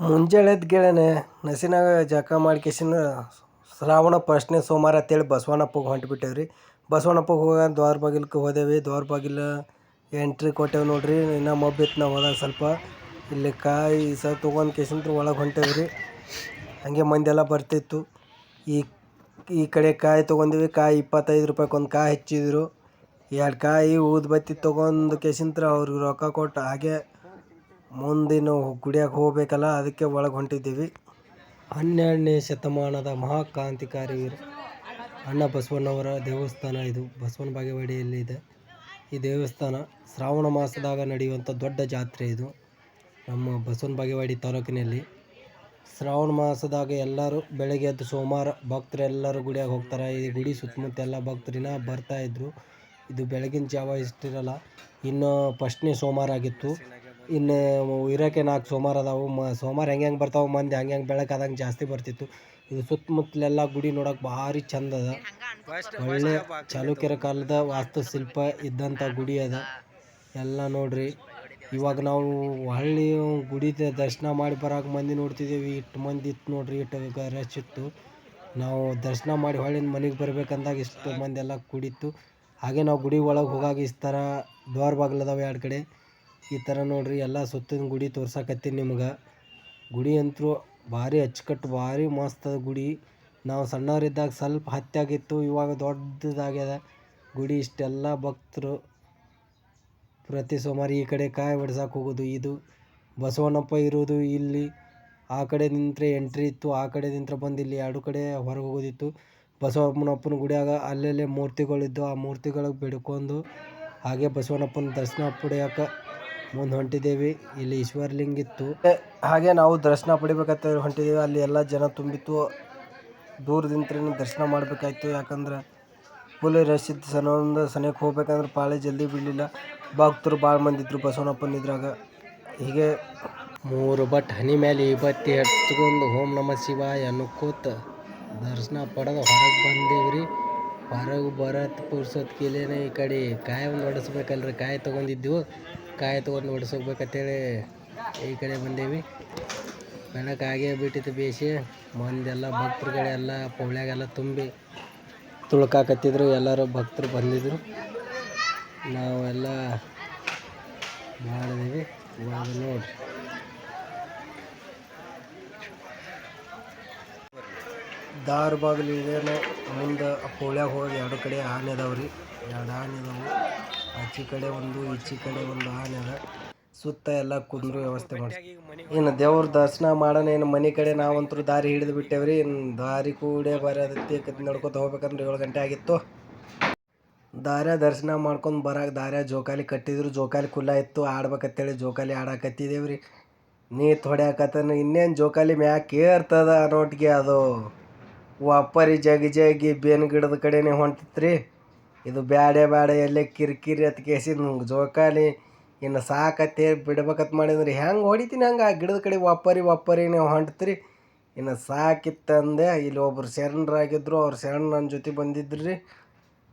ಮುಂಜಾನೆ ಎದ್ದು ಗೆಳೆಯನೆ ನಸಿನಾಗ ಜಳಕ ಮಾಡ್ಕೇಸಿಂದ ಶ್ರಾವಣ ಫಸ್ಟ್ನೇ ಸೋಮವಾರ ಅಂತೇಳಿ ಬಸವಣ್ಣಪ್ಪಗೆ ಹೊಂಟ್ಬಿಟ್ಟೇವೆ ರೀ ಬಸವಣ್ಣಪ್ಪಗೆ ಹೋಗ ದ್ವಾರ ಬಾಗಿಲ್ಗೆ ಹೋದೇವಿ. ದ್ವಾರ ಬಾಗಿಲು ಎಂಟ್ರಿ ಕೊಟ್ಟೇವೆ ನೋಡ್ರಿ. ಇನ್ನು ಮಬ್ಬಿತ್ತು ನಾವು ಹೋದಾಗ ಸ್ವಲ್ಪ. ಇಲ್ಲಿ ಕಾಯಿ ಸ ತೊಗೊಂಡು ಕೇಸಿಂದ ಒಳಗೆ ಹೊಂಟೇವಿ ರೀ ಹಾಗೆ ಮಂದೆಲ್ಲ ಬರ್ತಿತ್ತು. ಈ ಈ ಕಡೆ ಕಾಯಿ ತೊಗೊಂಡಿವಿ. ಕಾಯಿ ಇಪ್ಪತ್ತೈದು ರೂಪಾಯಿಗೆ ಒಂದು ಕಾಯಿ ಹಚ್ಚಿದ್ರು. ಎರಡು ಕಾಯಿ ಊದ್ಬತ್ತಿ ತೊಗೊಂಡು ಕೇಸಿಂತ್ರ ಅವ್ರಿಗೆ ರೊಕ್ಕ ಕೊಟ್ಟು ಹಾಗೆ ಮುಂದಿನ ಗುಡಿಯಾಗ ಹೋಗ್ಬೇಕಲ್ಲ, ಅದಕ್ಕೆ ಒಳಗೆ ಹೊಂಟಿದ್ದೀವಿ. ಹನ್ನೆರಡನೇ ಶತಮಾನದ ಮಹಾಕ್ರಾಂತಿಕಾರಿ ಕ್ರಾಂತಿಕಾರಿ ಅಣ್ಣ ಬಸವಣ್ಣವರ ದೇವಸ್ಥಾನ ಇದು. ಬಸವನ ಬಾಗೇವಾಡಿಯಲ್ಲಿ ಇದೆ. ಈ ದೇವಸ್ಥಾನ ಶ್ರಾವಣ ಮಾಸದಾಗ ನಡೆಯುವಂಥ ದೊಡ್ಡ ಜಾತ್ರೆ ಇದು. ನಮ್ಮ ಬಸವನ ಬಾಗೇವಾಡಿ ತಾಲೂಕಿನಲ್ಲಿ ಶ್ರಾವಣ ಮಾಸದಾಗ ಎಲ್ಲರೂ ಬೆಳಗ್ಗೆ ಎದ್ದು ಸೋಮವಾರ ಭಕ್ತರೆಲ್ಲರೂ ಗುಡಿಯಾಗ ಹೋಗ್ತಾರೆ. ಈ ಗುಡಿ ಸುತ್ತಮುತ್ತ ಎಲ್ಲ ಭಕ್ತರಿನ ಬರ್ತಾಯಿದ್ರು ಇದು ಬೆಳಗಿನ ಜಾವ ಇಷ್ಟಿರಲ್ಲ, ಇನ್ನು ಫಸ್ಟ್ನೇ ಸೋಮವಾರ ಆಗಿತ್ತು. ಇನ್ನು ಇರೋಕ್ಕೆ ನಾಲ್ಕು ಸೋಮವಾರ ಅದಾವು. ಮ, ಸೋಮವಾರ ಹೆಂಗೆ ಹೆಂಗೆ ಬರ್ತಾವೆ ಮಂದಿ ಹಂಗೆ ಹೆಂಗೆ ಬೆಳಕಾದಂಗೆ ಜಾಸ್ತಿ ಬರ್ತಿತ್ತು. ಇದು ಸುತ್ತಮುತ್ತಲೆಲ್ಲ ಗುಡಿ ನೋಡೋಕೆ ಭಾರಿ ಚಂದ ಅದ. ಒಳ್ಳೆ ಚಾಲುಕ್ಯರ ಕಾಲದ ವಾಸ್ತುಶಿಲ್ಪ ಇದ್ದಂಥ ಗುಡಿ ಅದ. ಎಲ್ಲ ನೋಡ್ರಿ. ಇವಾಗ ನಾವು ಹಳ್ಳಿ ಗುಡಿ ದರ್ಶನ ಮಾಡಿ ಬರೋಕೆ ಮಂದಿ ನೋಡ್ತಿದ್ದೀವಿ ಇಷ್ಟು ಮಂದಿ ಇತ್ತು ನೋಡ್ರಿ ಇಟ್ಟು ರಶ್ ಇತ್ತು. ನಾವು ದರ್ಶನ ಮಾಡಿ ಹೊಳ್ಳಿ ಮನೆಗೆ ಬರ್ಬೇಕಂದಾಗ ಇಷ್ಟು ಮಂದಿ ಎಲ್ಲ ಕೂಡಿತ್ತು. ಹಾಗೆ ನಾವು ಗುಡಿ ಒಳಗೆ ಹೋಗಾಗ ಈ ಥರ ದ್ವಾರ ಬಾಗಿಲು ಅದಾವೆ ಎರಡು ಕಡೆ. ಈ ಥರ ನೋಡ್ರಿ, ಎಲ್ಲ ಸುತ್ತಿನ ಗುಡಿ ತೋರ್ಸಕತ್ತೀನಿ ನಿಮ್ಗೆ. ಗುಡಿ ಅಂತೂ ಭಾರಿ ಅಚ್ಚುಕಟ್ಟು, ಭಾರಿ ಮಸ್ತ್ ಗುಡಿ. ನಾವು ಸಣ್ಣವರಿದ್ದಾಗ ಸ್ವಲ್ಪ ಹತ್ಯಾಗಿತ್ತು ಇವಾಗ ದೊಡ್ಡದಾಗ್ಯದ. ಗುಡಿ ಇಷ್ಟೆಲ್ಲ ಭಕ್ತರು ಪ್ರತಿ ಸೋಮಾರಿ ಈ ಕಡೆ ಕಾಯಿ ಬಿಡ್ಸಕ್ಕೆ ಹೋಗೋದು ಇದು. ಬಸವಣ್ಣಪ್ಪ ಇರೋದು ಇಲ್ಲಿ. ಆ ಕಡೆ ನಿಂತರೆ ಎಂಟ್ರಿ ಇತ್ತು, ಆ ಕಡೆ ನಿಂತರೆ ಬಂದು ಇಲ್ಲಿ ಎರಡು ಕಡೆ ಹೊರಗೆ ಹೋಗೋದಿತ್ತು. ಬಸವಣ್ಣಪ್ಪನ ಗುಡಿಯಾಗ ಅಲ್ಲಲ್ಲೇ ಮೂರ್ತಿಗಳಿದ್ದು ಆ ಮೂರ್ತಿಗಳಿಗೆ ಬೇಡ್ಕೊಂಡು ಹಾಗೆ ಬಸವಣ್ಣಪ್ಪನ ದರ್ಶನ ಪಡೆಯೋಕೆ ಮುಂದೆ ಹೊಂಟಿದ್ದೇವೆ ಇಲ್ಲಿ ಈಶ್ವರಲಿಂಗ ಇತ್ತು ಹಾಗೆ ನಾವು ದರ್ಶನ ಪಡಿಬೇಕಂತ ಹೊಂಟಿದ್ದೇವೆ ಅಲ್ಲಿ ಎಲ್ಲ ಜನ ತುಂಬಿತ್ತು. ದೂರದಿಂದ ದರ್ಶನ ಮಾಡಬೇಕಾಯ್ತು. ಯಾಕಂದ್ರೆ ಫುಲ್ ರಶ್ ಇತ್ತು ಸನೊಂದು ಸನಿಯಕ್ಕೆ ಹೋಗ್ಬೇಕಂದ್ರೆ ಪಾಳೆ ಜಲ್ದಿ ಬೀಳಲಿಲ್ಲ. ಭಕ್ತರು ಭಾಳ ಮಂದಿ ಇದ್ರು ಬಸವನಪ್ಪನ ಇದ್ರಾಗ. ಹೀಗೆ ಮೂರು ಬಟ್ ಹನಿ ಮೇಲೆ ಈ ಬತ್ತಿ ಹಚ್ಕೊಂಡು ಓಂ ನಮ ಶಿವಾಯ ಅನ್ಕೋತ ದರ್ಶನ ಪಡೆದು ಹೊರಗೆ ಬಂದೇವ್ರಿ. ಹೊರಗೆ ಬರತ್ ಪುರ್ಸೊತ್ಕಿಲೇನೆ ಈ ಕಡೆ ಕಾಯಿ ಒಂದು ಹೊಡೆಸ್ಬೇಕಲ್ರಿ ಕಾಯಿ ತೊಗೊಂಡಿದ್ದೆವು. ಕಾಯಿ ತೊಗೊಂಡು ಹೊಡ್ಸೋಗ್ಬೇಕಂತೇಳಿ ಈ ಕಡೆ ಬಂದೇವಿ. ಬೆಳಕು ಆಗೇ ಬಿಟ್ಟಿತ್ತು ಬೇಸಿ ಮಂದೆಲ್ಲ ಭಕ್ತರುಗಳೆಲ್ಲ ಪೌಳ್ಯಾಗೆಲ್ಲ ತುಂಬಿ ತುಳ್ಕಾಕತ್ತಿದ್ರು. ಎಲ್ಲರೂ ಭಕ್ತರು ಬಂದಿದ್ರು. ನಾವೆಲ್ಲ ಮಾಡಿದೀವಿ. ಇವಾಗ ನೋಡ್ರಿ. ದಾರ ಬಾಗಿಲು ಇದೇನೋ ಮುಂದೆ ಪೋಳ್ಯಾಗ ಹೋಗಿ ಎರಡು ಕಡೆ ಆನೆ ಅದಾವ್ರಿ ಎರಡು ಆನೆ ಅದಾವು ಆಚೆ ಕಡೆ ಒಂದು, ಈಚೆ ಕಡೆ ಒಂದು ಆನೆ ಅದ ಸುತ್ತ ಎಲ್ಲ ಕುಂದ್ರು ವ್ಯವಸ್ಥೆ ಮಾಡಿ ಇನ್ನು ದೇವ್ರ ದರ್ಶನ ಮಾಡೋಣ ಏನು ಮನೆ ಕಡೆ ನಾವಂತೂ ದಾರಿ ಹಿಡಿದು ಬಿಟ್ಟೇವ್ರಿ. ಇನ್ನು ದಾರಿ ಕೂಡೆ ಬರೋದಕ್ಕೆ ನಡ್ಕೊತ ಹೋಗ್ಬೇಕಂದ್ರೆ ಏಳು ಗಂಟೆ ಆಗಿತ್ತು. ದಾರ್ಯ ದರ್ಶನ ಮಾಡ್ಕೊಂಡು ಬರೋಕೆ ದಾರ್ಯ ಜೋಕಾಲಿ ಕಟ್ಟಿದ್ರು. ಜೋಕಾಲಿ ಕುಲ್ಲ ಇತ್ತು ಆಡ್ಬೇಕಂತೇಳಿ ಜೋಕಾಲಿ ಆಡಾಕತ್ತಿದ್ದೇವ್ರಿ ನೀರು ತೊಡ್ಯಾಕತ್ತಾನ ಇನ್ನೇನು ಜೋಕಾಲಿ ಮ್ಯಾಕ್ ಏರ್ತದ ಅನ್ನೋಟ್ಗೆ ಅದು. ವಾಪರಿ ಜಗಿ ಜಗಿ ಬೇನ್ ಗಿಡದ ಕಡೆನೇ ಹೊಂಟಿತ್ರಿ. ಇದು ಬ್ಯಾಡೆ ಬ್ಯಾಡ ಎಲ್ಲೇ ಕಿರಿಕಿರಿ ಅತ್ ಕೇಸಿ ಜೋಕಾಲಿ. ಇನ್ನು ಸಾಕತ್ತೆ ಬಿಡ್ಬೇಕತ್ ಮಾಡಿದ್ರಿ ಹೆಂಗೆ ಹೊಡಿತೀನಿ ಹಂಗೆ? ಆ ಗಿಡದ ಕಡೆ ಒಪ್ಪರಿ ಒಪ್ಪರಿ ನೀವು ಹೊಂಟ್ತ್ರಿ. ಇನ್ನು ಸಾಕಿತ್ತಂದೆ ಇಲ್ಲಿ ಒಬ್ರು ಶರಣರಾಗಿದ್ರು, ಅವ್ರು ಶರಣ ನನ್ನ ಜೊತೆ ಬಂದಿದ್ರು. ರೀ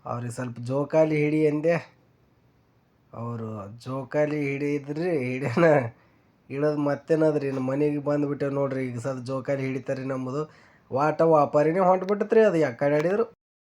ಅವ್ರಿಗೆ ಸ್ವಲ್ಪ ಜೋಕಾಲಿ ಹಿಡಿ ಅಂದೆ. ಅವರು ಜೋಕಾಲಿ ಹಿಡಿದ್ರಿ ಹಿಡಿಯೋಣ ಹಿಡೋದು ಮತ್ತೇನದ್ರಿ? ಇನ್ನು ಮನೆಗೆ ಬಂದುಬಿಟ್ಟೆ ನೋಡ್ರಿ, ಈಗ ಸ್ವಲ್ಪ ಜೋಕಾಲಿ ಹಿಡಿತಾರೆ ನಮ್ಮದು. ವಾಟ ವಾಪಾರಿನೇ ಹೊಂಟ್ಬಿಟ್ಟತ್ರಿ ಅದು ಯಾಕಡೆ ಆಡಿದ್ರು